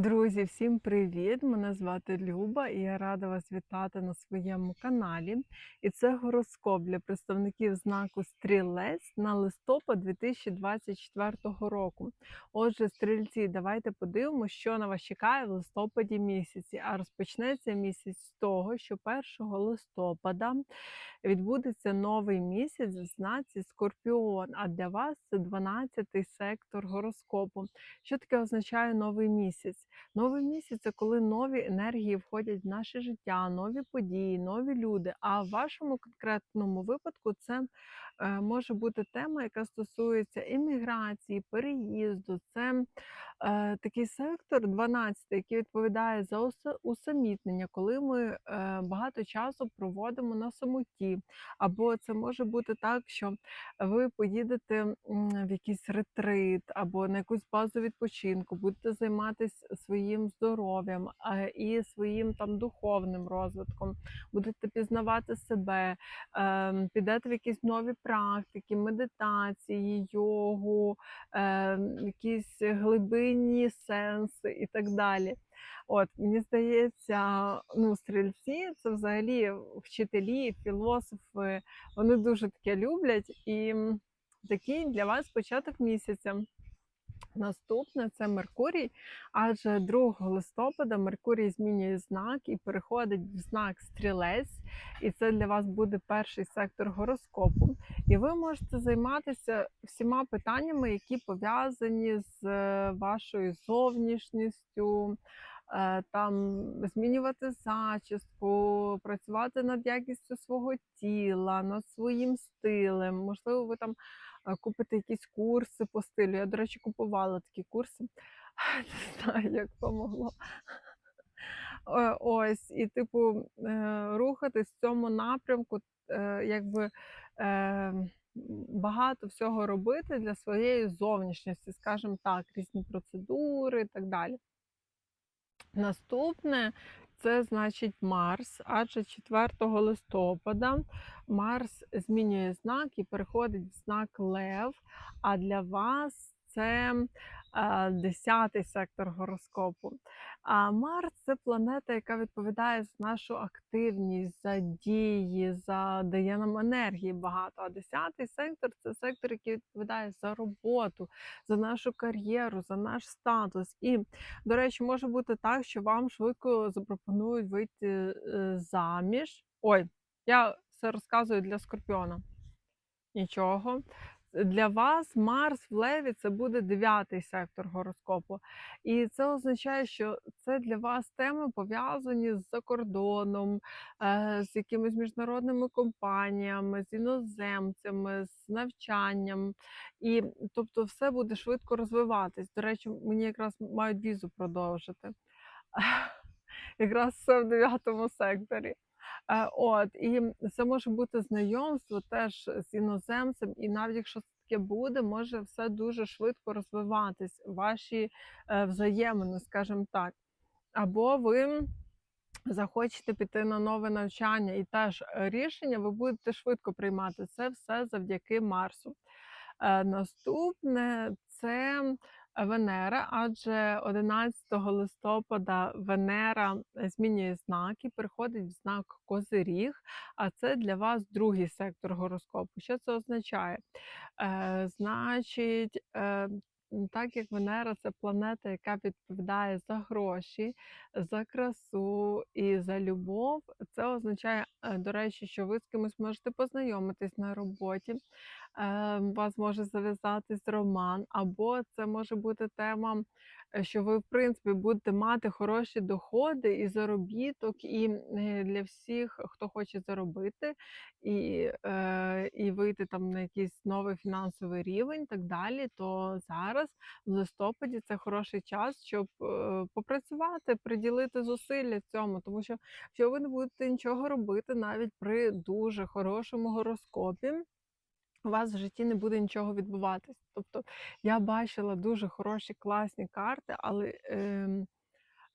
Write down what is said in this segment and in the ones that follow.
Друзі, всім привіт! Мене звати Люба і я рада вас вітати на своєму каналі. І це гороскоп для представників знаку Стрілець на листопад 2024 року. Отже, стрільці, давайте подивимося, що на вас чекає в листопаді місяці. А розпочнеться місяць з того, що 1 листопада відбудеться новий місяць в знаці Скорпіон. А для вас це 12-й сектор гороскопу. Що таке означає новий місяць? Новий місяць це коли нові енергії входять в наше життя, нові події, нові люди. А в вашому конкретному випадку це е, може бути тема, яка стосується імміграції, переїзду. Це е, такий сектор 12, який відповідає за усамітнення, коли ми е, багато часу проводимо на самоті. Або це може бути так, що ви поїдете в якийсь ретрит або на якусь базу відпочинку, будете займатися своїм здоров'ям і своїм там духовним розвитком, будете пізнавати себе, ем, підете в якісь нові практики, медитації, йогу, ем, якісь глибинні сенси і так далі. От, мені здається, ну, стрільці це взагалі вчителі, філософи, вони дуже таке люблять. І такий для вас початок місяця. Наступне це Меркурій, адже 2 листопада Меркурій змінює знак і переходить в знак стрілець, і це для вас буде перший сектор гороскопу. І ви можете займатися всіма питаннями, які пов'язані з е, вашою зовнішністю, е, там змінювати зачіску, працювати над якістю свого тіла, над своїм стилем. Можливо, ви там купите якісь курси по стилю. Я, до речі, купувала такі курси. Не знаю, як помогло. Е, Ось, і, типу, е, рухатись в цьому напрямку, е, якби багато всього робити для своєї зовнішності, скажімо так, різні процедури і так далі. Наступне це значить Марс, адже 4 листопада Марс змінює знак і переходить в знак Лев. А для вас це 10 сектор гороскопу. А Марс це планета, яка відповідає за нашу активність, за дії, за дає нам енергії багато. А 10 сектор це сектор, який відповідає за роботу, за нашу кар'єру, за наш статус. І до речі, може бути так, що вам швидко запропонують вийти е, заміж. Ой, я все розказую для скорпіона. Нічого. Для вас Марс в Леві це буде дев'ятий сектор гороскопу. І це означає, що це для вас теми пов'язані з закордоном, е, з якимись міжнародними компаніями, з іноземцями, з навчанням. І тобто все буде швидко розвиватись. До речі, мені якраз мають візу продовжити. Якраз все в дев'ятому секторі. Е, От, і це може бути знайомство теж з іноземцем, і навіть якщо таке буде, може все дуже швидко розвиватись, ваші е, взаємини, скажімо так. Або ви захочете піти на нове навчання, і теж рішення ви будете швидко приймати. Це все завдяки Марсу. Е, Наступне це Венера, адже 11 листопада Венера змінює знак і переходить в знак Козиріг, а це для вас другий сектор гороскопу. Що це означає? Е, Значить, е, так як Венера це планета, яка відповідає за гроші, за красу і за любов, це означає, е, до речі, що ви з кимось можете познайомитись на роботі, у вас може зав'язатись роман, або це може бути тема, е, що ви, в принципі, будете мати хороші доходи і заробіток, і е, для всіх, хто хоче заробити, і, е, і вийти там на якийсь новий фінансовий рівень, так далі, то зараз в листопаді це хороший час, щоб е, попрацювати, приділити зусилля цьому, тому що якщо ви не будете нічого робити, навіть при дуже хорошому гороскопі у вас в житті не буде нічого відбуватись. Тобто я бачила дуже хороші класні карти, але ем,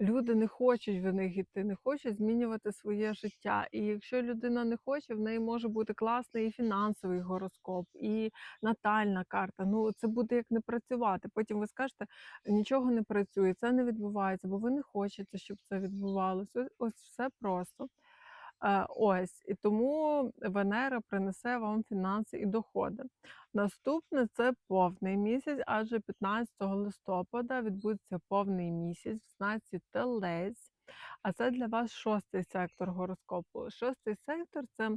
люди не хочуть в них іти, не хочуть змінювати своє життя. І якщо людина не хоче, в неї може бути класний і фінансовий гороскоп, і натальна карта. Ну це буде як не працювати. Потім ви скажете, нічого не працює, це не відбувається, бо ви не хочете, щоб це відбувалося. Ось все просто. Е, Ось і тому Венера принесе вам фінанси і доходи. Наступне це повний місяць, адже 15 листопада відбудеться повний місяць в знаці Телець. А це для вас шостий сектор гороскопу. Шостий сектор це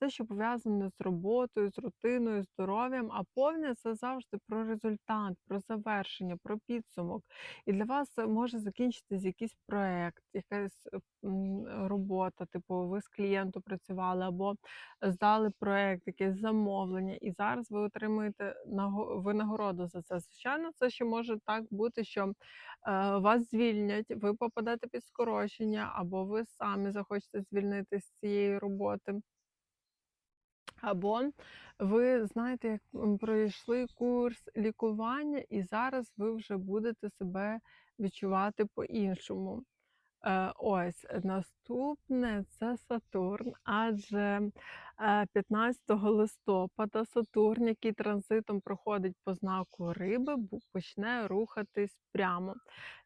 все, що пов'язане з роботою, з рутиною, здоров'ям. А повня це завжди про результат, про завершення, про підсумок. І для вас може закінчитись якийсь проект, якась робота, типу ви з клієнтом працювали або здали проект, якесь замовлення, і зараз ви отримуєте наго- винагороду за це. Звичайно, це ще може так бути, що е, вас звільнять, ви попадете під скорочення, або ви самі захочете звільнитися з цієї роботи. Або ви знаєте, як пройшли курс лікування, і зараз ви вже будете себе відчувати по-іншому. Е, ось наступне це Сатурн, адже 15 листопада Сатурн, який транзитом проходить по знаку риби, почне рухатись прямо.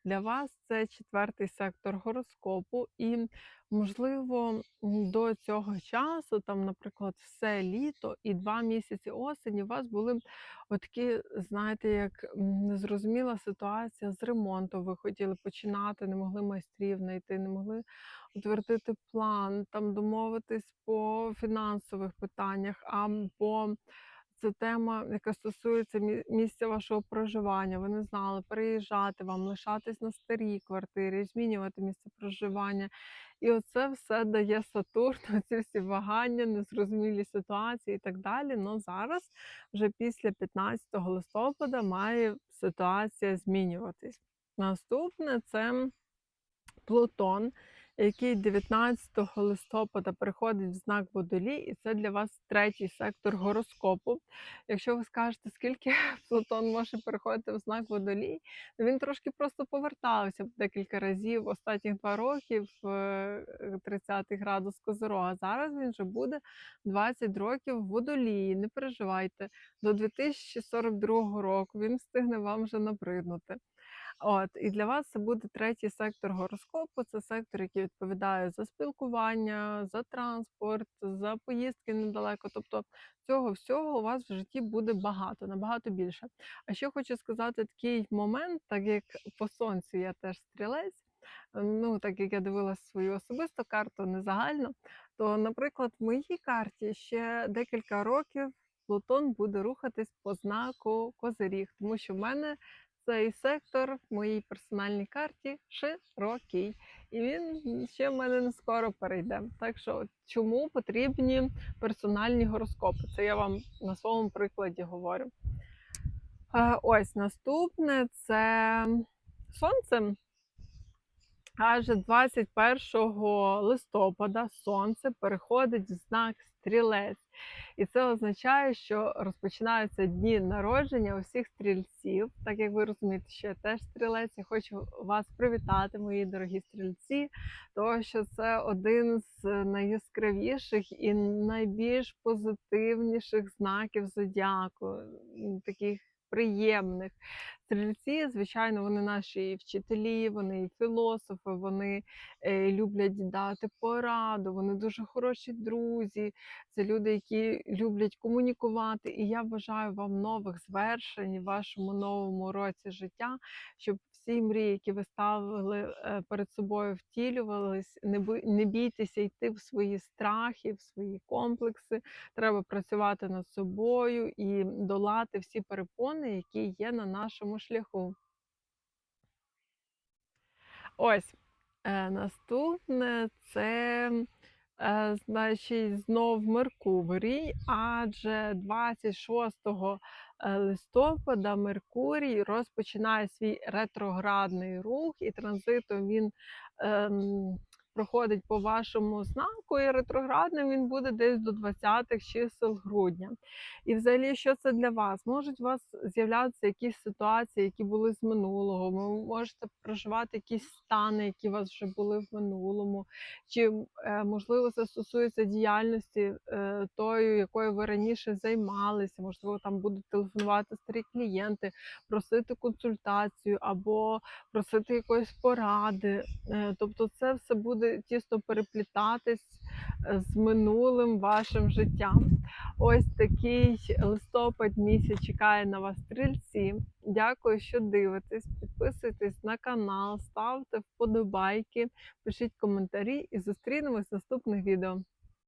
Для вас це четвертий сектор гороскопу, і можливо до цього часу, там, наприклад, все літо і два місяці осені, у вас були отакі, знаєте, як незрозуміла ситуація з ремонтом. Ви хотіли починати, не могли майстрів знайти, не могли утвердити план, там домовитись по фінансових питаннях, або це тема, яка стосується місця вашого проживання. Ви не знали, переїжджати вам, лишатись на старій квартирі, змінювати місце проживання. І оце все дає Сатурн, ці всі вагання, незрозумілі ситуації і так далі. Ну зараз, вже після 15 листопада, має ситуація змінюватись. Наступне це Плутон, який 19 листопада переходить в знак Водолій, і це для вас третій сектор гороскопу. Якщо ви скажете, скільки Плутон може переходити в знак Водолій, то він трошки просто повертався декілька разів останніх два роки в е, 30 градус Козирога. Зараз він вже буде 20 років в Водолії. Не переживайте, до 2042 року він встигне вам вже набриднути. От, і для вас це буде третій сектор гороскопу. Це сектор, який відповідає за спілкування, за транспорт, за поїздки недалеко. Тобто цього всього у вас в житті буде багато, набагато більше. А ще хочу сказати такий момент, так як по сонцю я теж стрілець. Ну, так як я дивилася свою особисту карту, не загально, то, наприклад, в моїй карті ще декілька років Плутон буде рухатись по знаку Козиріг, тому що в мене цей сектор в моїй персональній карті широкий, і він ще в мене не скоро перейде. Так що чому потрібні персональні гороскопи? Це я вам на своєму прикладі говорю. Е, Ось наступне це сонце. Адже 21 листопада сонце переходить в знак стрілець. І це означає, що розпочинаються дні народження усіх стрільців. Так як ви розумієте, що я теж стрілець, я хочу вас привітати, мої дорогі стрільці, тому що це один з найяскравіших і найбільш позитивніших знаків зодіаку, таких приємних. Стрільці, звичайно, вони наші і вчителі, вони і філософи, вони е, люблять дати пораду, вони дуже хороші друзі. Це люди, які люблять комунікувати. І я бажаю вам нових звершень в вашому новому році життя, щоб всі мрії, які ви ставили е, перед собою, втілювались. Не бійтеся йти в свої страхи, в свої комплекси. Треба працювати над собою і долати всі перепони, які є на нашому шляху. Ось е, наступне це, значить, знов Меркурій, адже 26 е, листопада Меркурій розпочинає свій ретроградний рух, і транзитом він ем, проходить по вашому знаку, і ретроградним він буде десь до 20-х чисел грудня. І взагалі, що це для вас? Можуть у вас з'являтися якісь ситуації, які були з минулого. Ви можете проживати якісь стани, які у вас вже були в минулому, чи е, можливо це стосується діяльності е, тою, якою ви раніше займалися. Можливо, там будуть телефонувати старі клієнти, просити консультацію або просити якоїсь поради. Е, Тобто, це все буде тісно переплітатись е, з минулим вашим життям. Ось такий листопад місяць чекає на вас стрільці. Дякую, що дивитесь. Підписуйтесь на канал, ставте вподобайки, пишіть коментарі і зустрінемось в наступних відео.